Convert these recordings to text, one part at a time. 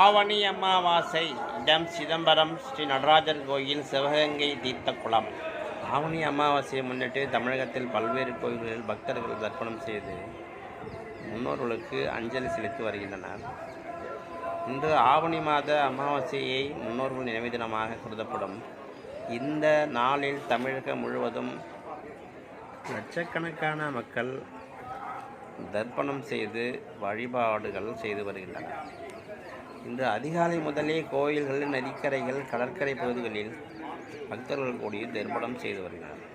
ஆவணி அமாவாசை இடம் சிதம்பரம் ஸ்ரீ நடராஜர் கோயில் சிவகங்கை தீர்த்த குளம் ஆவணி அமாவாசையை முன்னிட்டு தமிழகத்தில் பல்வேறு கோயில்களில் பக்தர்கள் தர்ப்பணம் செய்து முன்னோர்களுக்கு அஞ்சலி செலுத்தி வருகின்றனர். இன்று ஆவணி மாத அமாவாசையை முன்னோர்கள் நினைவு தினமாக கருதப்படும். இந்த நாளில் தமிழகம் முழுவதும் லட்சக்கணக்கான மக்கள் தர்ப்பணம் செய்து வழிபாடுகள் செய்து வருகின்றனர். இன்று அதிகாலை முதலே கோயில்கள் நதிக்கரைகள் கடற்கரை பகுதிகளில் பக்தர்கள் கூடி திருமணம் செய்து வருகின்றனர்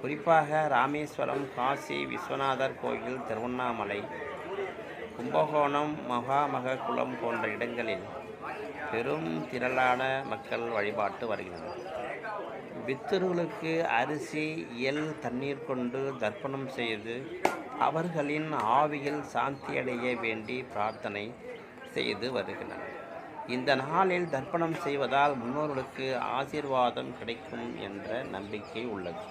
குறிப்பாக ராமேஸ்வரம் காசி விஸ்வநாதர் கோயில் திருவண்ணாமலை கும்பகோணம் மகாமக குளம் போன்ற இடங்களில் பெரும் திரளான மக்கள் வழிபாட்டு வருகின்றனர் பித்தர்களுக்கு அரிசி எல் தண்ணீர் கொண்டு தர்ப்பணம் செய்து அவர்களின் ஆவியில் சாந்தியடைய வேண்டி பிரார்த்தனை செய்து வருகின்றனர். இந்த நாளில் தர்ப்பணம் செய்வதால் முன்னோர்களுக்கு ஆசீர்வாதம் கிடைக்கும் என்ற நம்பிக்கை உள்ளது.